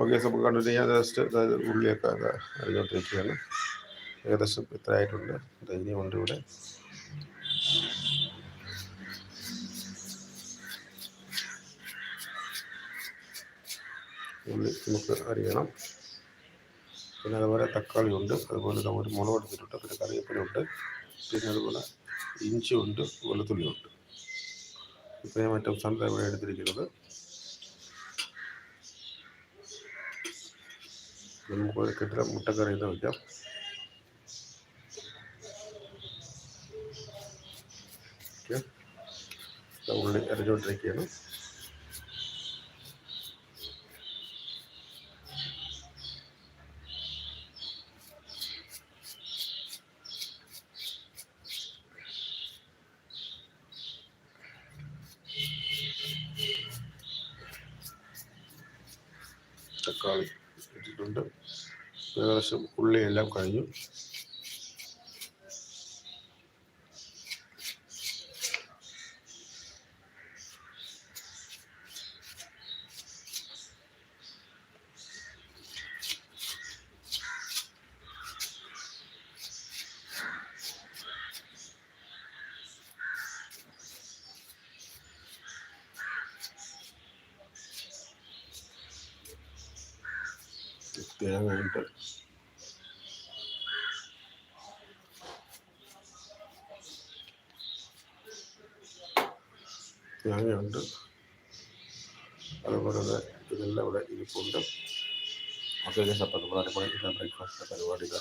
Okay നമുക്ക് കണ്ടിട്ട് ഞാൻ ജസ്റ്റ് അതായത് ഉള്ളിയൊക്കെ അറിഞ്ഞുകൊണ്ടിരിക്കുകയാണ് ഏകദേശം ഇത്ര ആയിട്ടുണ്ട് ധൈര്യമുണ്ട് ഇവിടെ. ഉള്ളി നമുക്ക് അറിയണം പിന്നെ അതുപോലെ തക്കാളി ഉണ്ട്. അതുപോലെ ഒരു മുളക് എടുത്തിട്ടുണ്ട്. പിന്നെ കറിവേപ്പിലുണ്ട് പിന്നെ അതുപോലെ ഇഞ്ചി ഉണ്ട്. വെളുത്തുള്ളി ഉണ്ട്. ഇത്രയും മറ്റു സാധനം ഇവിടെ എടുത്തിരിക്കുന്നത്. നമുക്ക് കിട്ടില്ല മുട്ടക്കറി എന്ന് വയ്ക്കാം ഉള്ളി അരിഞ്ഞുകൊണ്ടിരിക്കുകയാണ് തക്കാളി. ഇട്ടിട്ടുണ്ട് ഏകദേശം ഉള്ളിയെല്ലാം കഴിഞ്ഞു. തേങ്ങ ഉണ്ട് തേങ്ങയുണ്ട് അതുപോലെ ഇതെല്ലാം ഇവിടെ ഇരിപ്പുണ്ട്. ഓക്കെ അപ്പം നമ്മൾ അടിപൊളി ബ്രേക്ക്ഫാസ്റ്റ് പരിപാടി ഇതാ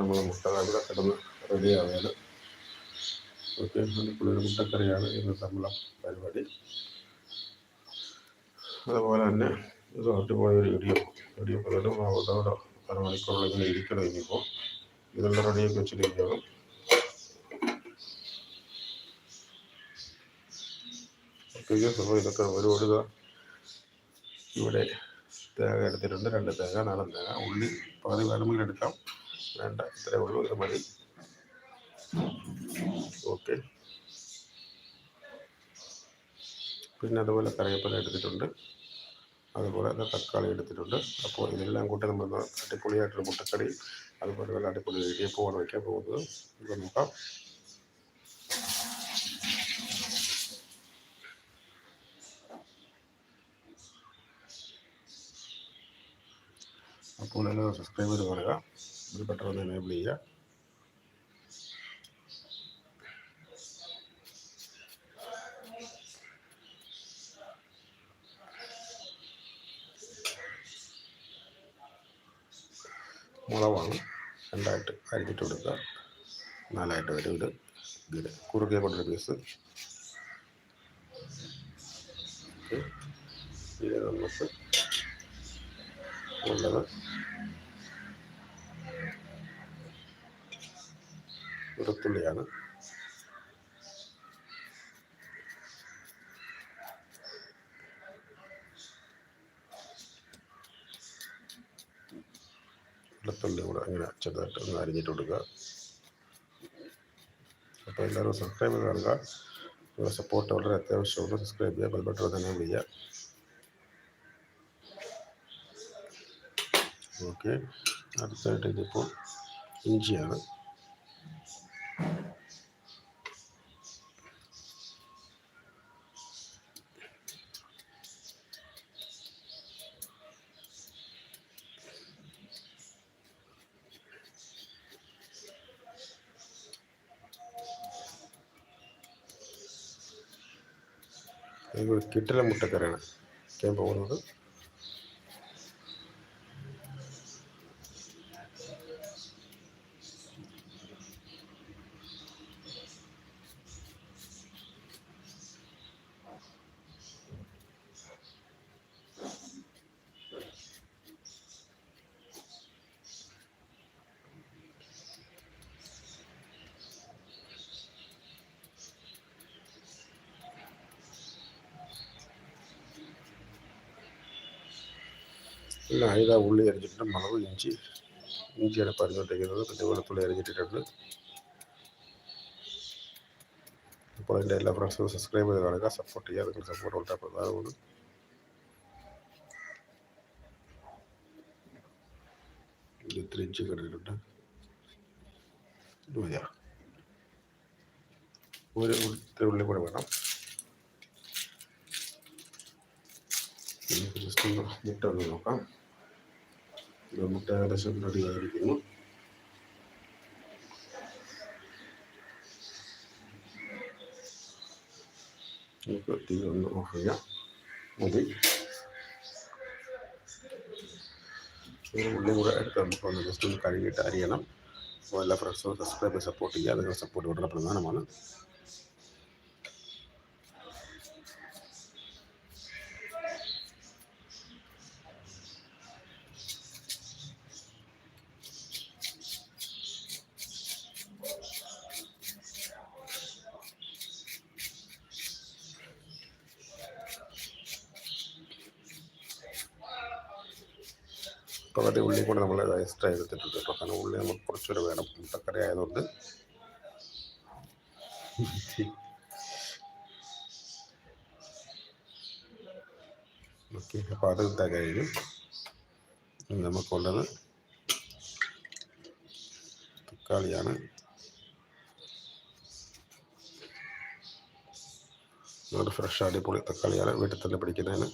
നമ്മൾ മുട്ട ഇവിടെ കിടന്ന് റെഡി ആവുകയാണ് ഓക്കെ അടിപൊളി മുട്ടക്കറിയാണ് ഇന്ന് നമ്മളെ പരിപാടി. അതുപോലെ തന്നെ ഇത് അടിപൊളി ഒരു ഇടിയും ഇടിയും പലരും അതോടെ അരമണിക്കൂറിൽ ഇങ്ങനെ ഇരിക്കണം ഇനിയിപ്പോൾ ഇതെല്ലാം റെഡിയാക്കി വെച്ചിരിക്കുകയാണ്. ഓക്കെ അപ്പോൾ ഇതൊക്കെ ഒഴുക ഇവിടെ തേങ്ങ എടുത്തിട്ടുണ്ട്. രണ്ട് തേങ്ങ നാടൻ തേങ്ങ. ഉള്ളി പകുതി വേണമെങ്കിൽ എടുക്കാം. വേണ്ട ഇത്രേ ഉള്ളൂ. ഇത് മതി. ഓക്കെ. പിന്നെ അതുപോലെ കറിവേപ്പില എടുത്തിട്ടുണ്ട്. അതുപോലെ തന്നെ തക്കാളി എടുത്തിട്ടുണ്ട്. അപ്പോൾ ഇതെല്ലാം കൂട്ടി നമ്മൾ അടിപൊളിയായിട്ടൊരു മുട്ടക്കറി അതുപോലെ നല്ല അടിപൊളി ഇടിയപ്പമാണ് വയ്ക്കാൻ പോകുന്നത്. ഇത് നോക്കാം. അപ്പോൾ എല്ലാവരും സബ്സ്ക്രൈബ് ചെയ്ത് പറയുക ഇത് പെട്ടെന്ന് എനേബിൾ ചെയ്യുക. മുളവാണ്. രണ്ടായിട്ട് അരിഞ്ഞിട്ട് കൊടുക്കുക. നാലായിട്ട് വരും ഇത്. ഇത് കുറുകെ കൊണ്ടൊരു പീസ്. ഇത് നമുക്ക് ഉള്ളത് വെളുത്തുള്ളിയാണ് വെളുത്തുള്ളി കൂടെ ഇങ്ങനെ ചെറുതായിട്ട് ഒന്ന് അരിഞ്ഞിട്ട് കൊടുക്കുക. അപ്പോൾ എല്ലാവരും സബ്സ്ക്രൈബ് ചെയ്ത് കാണുക. നിങ്ങളുടെ സപ്പോർട്ട് വളരെ അത്യാവശ്യമുള്ള സബ്സ്ക്രൈബ് ചെയ്യുക ബൽബട്ടർ തന്നെ വിളിക്കുക. ഓക്കെ അടുത്തായിട്ട് ഇതിപ്പോൾ ഇഞ്ചിയാണ്. ഒരു കിട്ടില മുട്ടക്കറിയാണ്. വയ്ക്കാൻ പോകുന്നത്. പിന്നെ അയില ഉള്ളി അരിഞ്ഞിട്ടുണ്ട് മുളക് ഇഞ്ചി ഇഞ്ചിയാണ് പറഞ്ഞുകൊണ്ടിരിക്കുന്നത് പിന്നെ വെളുത്തുള്ളി അരിഞ്ഞിട്ടിട്ടുണ്ട്. അപ്പോൾ എന്റെ എല്ലാ ഫ്രണ്ട്സും സബ്സ്ക്രൈബ് ചെയ്ത് കാണുക സപ്പോർട്ട് ചെയ്യുക നിങ്ങൾ സപ്പോർട്ട് വളരെ പ്രധാനമാണ്. ഇത് ഇത്ര ഇഞ്ചി കിടന്നിട്ടുണ്ട് ഇത് മതിയാ? ഒരു ഉള്ളി കൂടെ വേണം. ജസ്റ്റ് ഒന്ന് മുട്ട ഒന്ന് നോക്കാം. മുട്ട ഏകദേശം റെഡി ആയിരിക്കുന്നു. നമുക്ക് തീ ഒന്ന് ഓഫ് ചെയ്യാം. മതി. ഒരു ഉള്ളി കൂടെ എടുത്ത് നമുക്ക് ഒന്ന് ജസ്റ്റ് ഒന്ന് കഴുകിയിട്ട് അരിയണം. അപ്പോൾ എല്ലാ ഫ്രണ്ട്സും സബ്സ്ക്രൈബ് സപ്പോർട്ട് ചെയ്യുക അതിനുള്ള സപ്പോർട്ട് വളരെ പ്രധാനമാണ്. പകുതി ഉള്ളി കൂടെ നമ്മൾ എക്സ്ട്രാ എടുത്തിട്ടുണ്ട് കേട്ടോ. കാരണം ഉള്ളി നമുക്ക് കുറച്ചുകൂടെ വേണം. മുട്ടക്കറി ആയതുകൊണ്ട്. ഓക്കെ അപ്പോൾ അത് ഇട്ടാൽ കഴിഞ്ഞു. നമുക്കുള്ളത് തക്കാളിയാണ്. നമ്മുടെ ഫ്രഷ് അടിപൊളി തക്കാളിയാണ്. വീട്ടിൽ തന്നെ പിടിക്കുന്നതിന്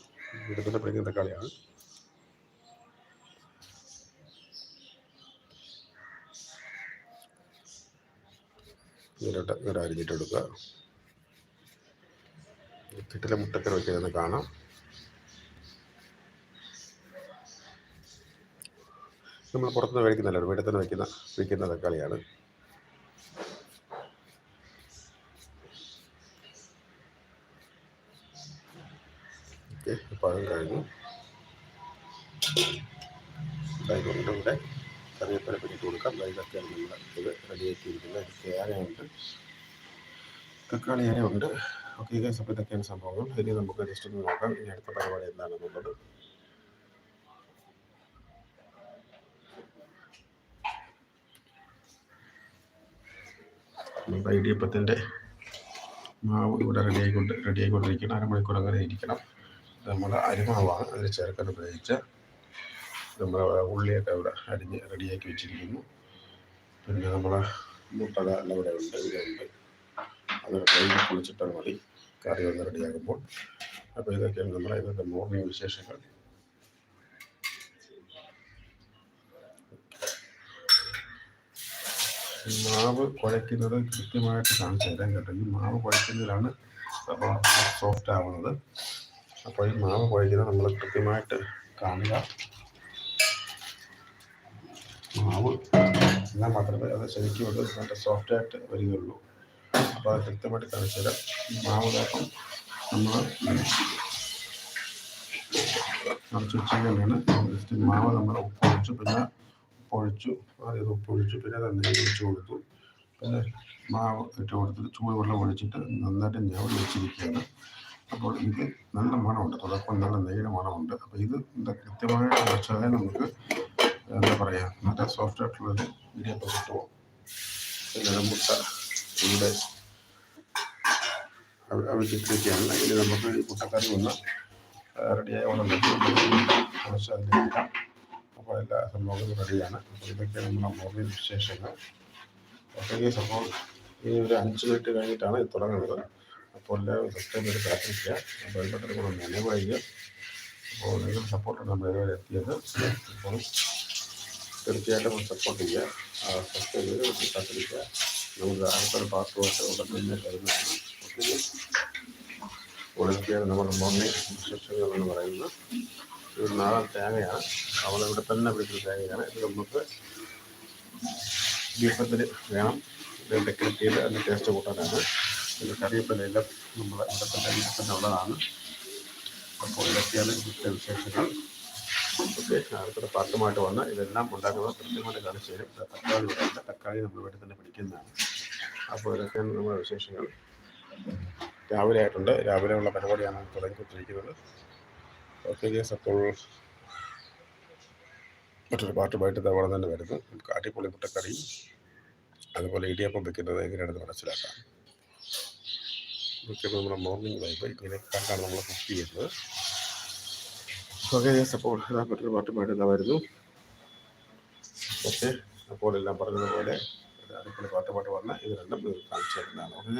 വീട്ടിൽ തന്നെ പിടിക്കുന്ന തക്കാളിയാണ്. ഇതിലോട്ട് ഇങ്ങനെ അരിഞ്ഞിട്ടെടുക്കുക കിട്ടിലെ മുട്ടക്കറി വയ്ക്കുന്നത് കാണാം. നമ്മൾ പുറത്തുനിന്ന് കഴിക്കുന്നല്ലോ വീട്ടിൽ തന്നെ വയ്ക്കുന്ന വയ്ക്കുന്ന തക്കാളിയാണ്. ഓക്കെ പാകം കഴിഞ്ഞു. ഇതായിക്കൊണ്ട് ഇവിടെ. കറിവേപ്പില പിടിച്ച് കൊടുക്കാം. ഇതൊക്കെയാണ് നമ്മൾ ഇത് റെഡിയാക്കിയിരിക്കുന്നത് തേങ്ങയുണ്ട് തക്കാളി അരയുണ്ട്. ഓക്കെ ഇതേ അപ്പോൾ ഇതൊക്കെയാണ് സംഭവങ്ങൾ ഇനി നമുക്ക് ജസ്റ്റ് ഒന്ന് നോക്കാം. ഇനി അടുത്ത പരിപാടി എന്താണെന്നുള്ളത്. നമ്മുടെ ഇടിയപ്പത്തിന്റെ മാവ് ഇവിടെ റെഡി ആയിക്കൊണ്ട് റെഡി ആയിക്കൊണ്ടിരിക്കണം അരമണിക്കൂർ അങ്ങനെ ഇരിക്കണം നമ്മൾ അരിമാവാണ്. അതിൽ ചേർക്കാൻ ഉപയോഗിച്ച നമ്മൾ ഉള്ളിയൊക്കെ അവിടെ അരിഞ്ഞ് റെഡിയാക്കി വെച്ചിരിക്കുന്നു. പിന്നെ നമ്മളെ മുട്ടക എല്ലാം ഇവിടെ ഉണ്ട് ഇതുണ്ട് അത് കയ്യിൽ കുളിച്ചിട്ടാൽ മതി. കറി ഒന്ന് റെഡിയാകുമ്പോൾ. അപ്പോൾ ഇതൊക്കെയാണ് നമ്മുടെ ഇന്നത്തെ മോർണിംഗ് വിശേഷങ്ങൾ. മാവ് കുഴയ്ക്കുന്നത് കൃത്യമായിട്ട് കാണിച്ചു തരാൻ കേട്ടോ. മാവ് കുഴയ്ക്കുന്നതിലാണ് അപ്പോൾ സോഫ്റ്റ് ആവുന്നത്. അപ്പോൾ ഈ മാവ് കുഴയ്ക്കുന്നത് നമ്മൾ കൃത്യമായിട്ട് കാണുക. മാവ് എന്നാൽ മാത്രമേ അത് ശരിക്കും അത് നല്ല സോഫ്റ്റ് ആയിട്ട് വരികയുള്ളൂ. അപ്പോൾ അത് കൃത്യമായിട്ട് കാണിച്ചു തരാം. മാവ് ഇതാക്കും നമ്മൾ നിറച്ച് വെച്ചേക്കാണ് ജസ്റ്റ് മാവ് നമ്മൾ ഉപ്പൊഴിച്ചു പിന്നെ ഉപ്പൊഴിച്ചു ആദ്യം ഉപ്പൊഴിച്ചു പിന്നെ അത് നെയ്യ് ഒഴിച്ച് കൊടുത്തു. പിന്നെ മാവ് ഇട്ട് കൊടുത്തിട്ട് ചൂടുവെള്ളം ഒഴിച്ചിട്ട് നന്നായിട്ട് ഞാൻ വെച്ചിരിക്കുകയാണ്. അപ്പോൾ ഇത് നല്ല മണമുണ്ട്. തുടക്കം നല്ല നെയ്യുടെ മണമുണ്ട്. അപ്പോൾ ഇത് കൃത്യമായിട്ട് വെച്ചാലേ നമുക്ക് എന്താ പറയുക നല്ല സോഫ്റ്റ് ആയിട്ടുള്ളൊരു ഇവിടെ അവിച്ചിട്ടിരിക്കുകയാണ് ഇനി നമുക്ക് ഈ മുട്ടക്കറി ഒന്ന് റെഡിയായി അപ്പോൾ എല്ലാ സംഭവങ്ങളും റെഡിയാണ് അപ്പോൾ ഇതൊക്കെയാണ് നമ്മുടെ മോർണിംഗ് വിശേഷങ്ങൾ. അപ്പോൾ ഈ സംഭവം ഇനി ഒരു അഞ്ച് മിനിറ്റ് കഴിഞ്ഞിട്ടാണ് ഇത് തുടങ്ങുന്നത്. അപ്പോൾ എല്ലാവരും സബ്സ്ക്രൈബ് ചെയ്ത് കാത്തിരിക്കുക. അപ്പോൾ ബട്ടൺ കൂടെ ഒന്ന് അപ്പോൾ സപ്പോർട്ടാണ് നമ്മൾ ഇതുവരെ എത്തിയത്. തീർച്ചയായിട്ടും സപ്പോർട്ട് ചെയ്യുക സബ്സ്ക്രൈബ് ചെയ്ത് കാത്തിരിക്കുക നമുക്ക് അടുത്തൊരു പാസ്പോർട്ട് ഉടൻ തന്നെ തരുന്നതാണ് ഒളിക്കുകയാണ് നമ്മുടെ മമ്മി വിശേഷങ്ങൾ എന്ന് പറയുന്നത്. ഇത് നാളെ തേങ്ങയാണ്. അവളിവിടെ തന്നെ പിടിക്കുന്ന തേങ്ങയാണ്. ഇത് നമുക്ക് ബീഫത്തിൽ വേണം. ഇത് ഡെക്കറേറ്റ് ചെയ്ത് അതിന്റെ ടേസ്റ്റ് കൂട്ടാനാണ്. പിന്നെ കറിവേപ്പിലെല്ലാം നമ്മൾ ഇവിടെ തന്നെ തന്നെ ഉള്ളതാണ്. അപ്പോൾ ഇതൊക്കെയാണ് ഇവിടുത്തെ വിശേഷങ്ങൾ. അടുത്തൊരു പാട്ടുമായിട്ട് വന്ന് ഇതെല്ലാം ഉണ്ടാക്കുന്നത് കൃത്യമായിട്ട് കാണിച്ചു തരും. തക്കാളി തക്കാളി നമ്മൾ വീട്ടിൽ തന്നെ പിടിക്കുന്നതാണ്. അപ്പോൾ ഇതൊക്കെയാണ് നമ്മുടെ വിശേഷങ്ങൾ. രാവിലെ ആയിട്ടുണ്ട്. രാവിലെ ഉള്ള പരിപാടിയാണ് തുടങ്ങിക്കൊണ്ടിരിക്കുന്നത് ഓക്കെ അപ്പോൾ മറ്റൊരു പാട്ടുമായിട്ട് തവണ തന്നെ വരുന്നു. നമുക്ക് അടിപൊളി മുട്ടക്കറി. അതുപോലെ ഇടിയപ്പം വെക്കുന്നത് എങ്ങനെയാണെന്ന് മനസ്സിലാക്കാം. ഓക്കെ നമ്മുടെ മോർണിംഗ് വൈബ് ഇങ്ങനെ കണ്ടാണ് നമ്മൾ കുക്ക് ചെയ്യുന്നത്. ഓക്കെ സപ്പോൾ മറ്റൊരു പാട്ടുമായിട്ട് ഓക്കെ അപ്പോൾ എല്ലാം പറഞ്ഞതുപോലെ പാട്ടുപാട്ട് പാട്ട് ഇത് രണ്ടും കാണിച്ചു തരുന്നതാണ്. ഓക്കെ